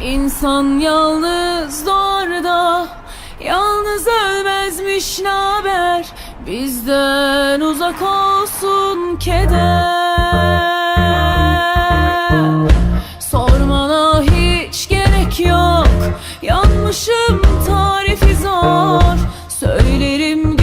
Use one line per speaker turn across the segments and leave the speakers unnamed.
İnsan yalnız zor Yalnız ölmezmiş naber Bizden uzak olsun keder. Sormana hiç gerek yok Yanmışım tarifi zor. Söylerim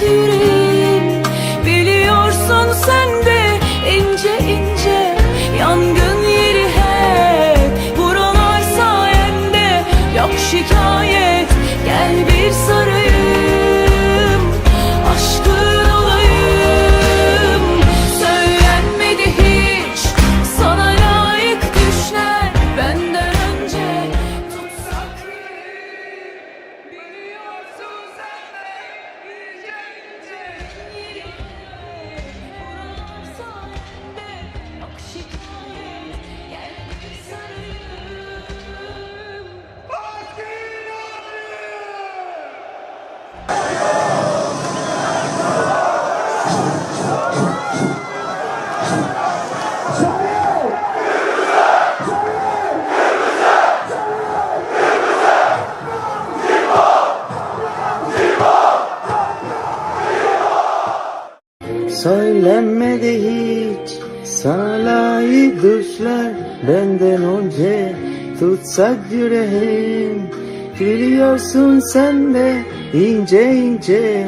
do do düşler benden önce tutsak yüreğim. Biliyorsun sen de ince ince.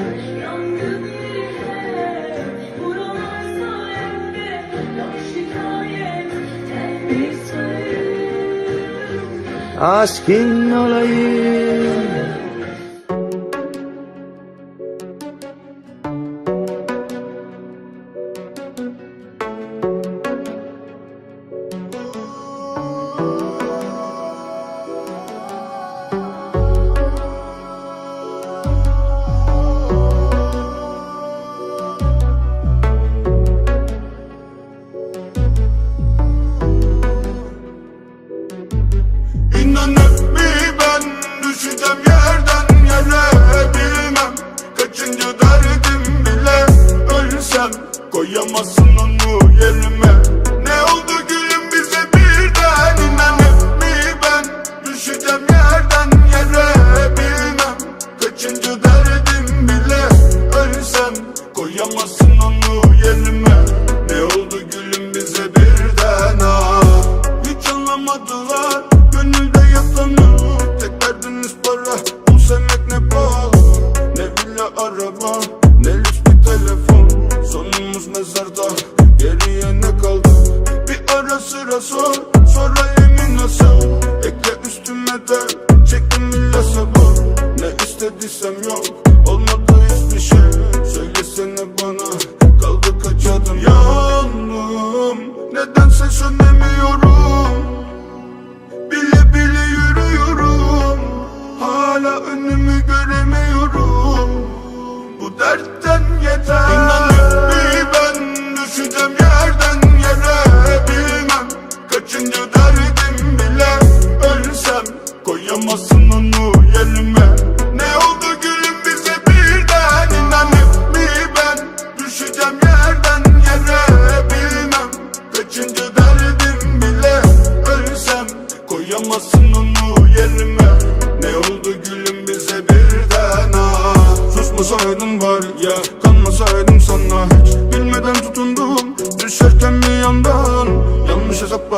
Aşkın olayım.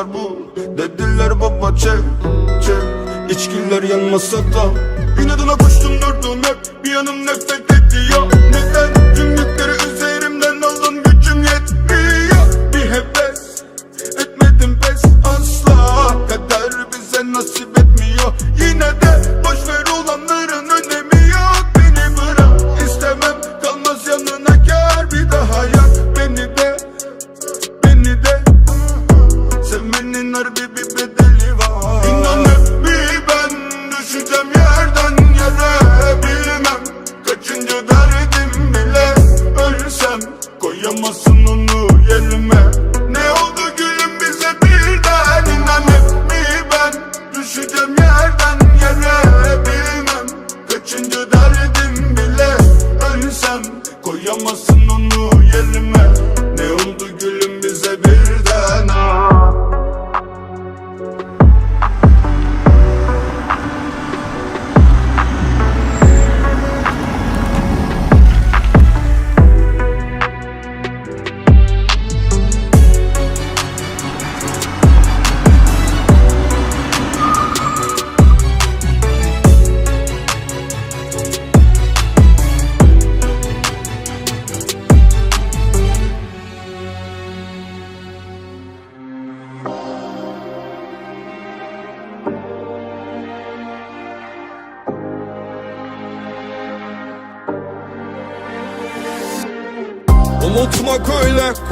Hesaplar bu? Dediler baba çek çek. İçkiler yanmasa da. İnadına koştum durdum hep. Bir yanım nefret ediyor. Neden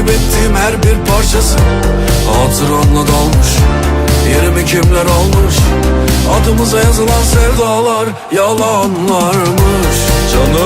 Kaybettiğim her bir parçası. Hatıranla dalmış Yerimi kimler almış? Adımıza yazılan sevdalar Yalanlarmış. Canım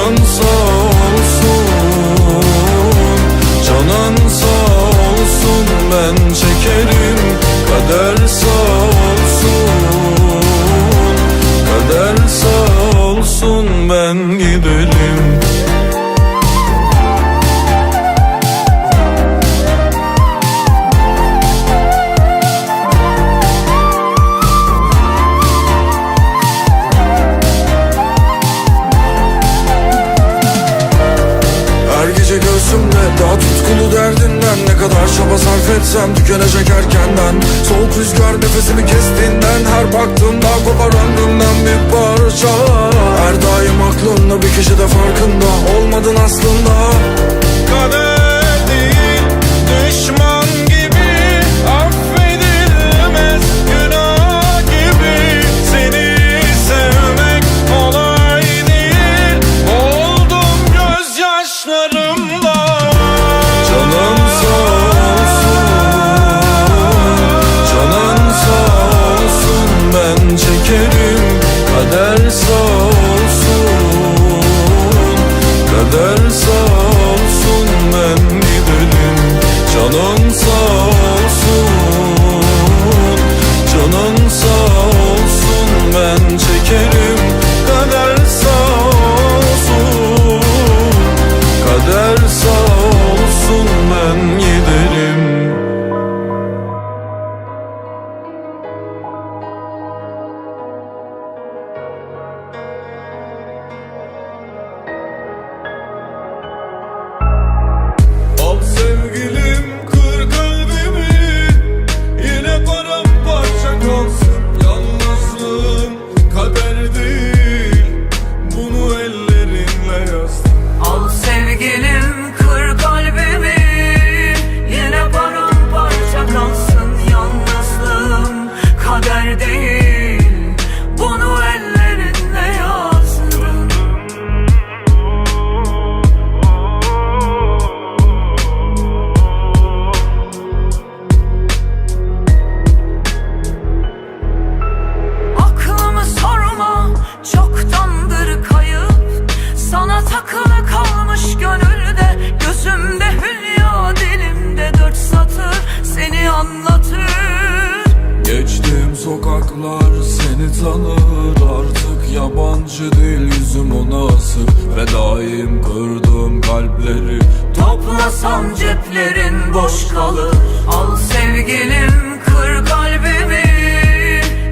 Karşı değil yüzüm ona asık. Fedaim kırdığım kalpleri. Toplasan ceplerin boş kalır. Al sevgilim kır kalbimi.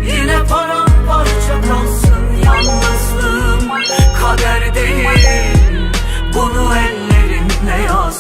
Yine paramparça kalsın yalnızlığım. Kader değil bunu ellerinle
yaz.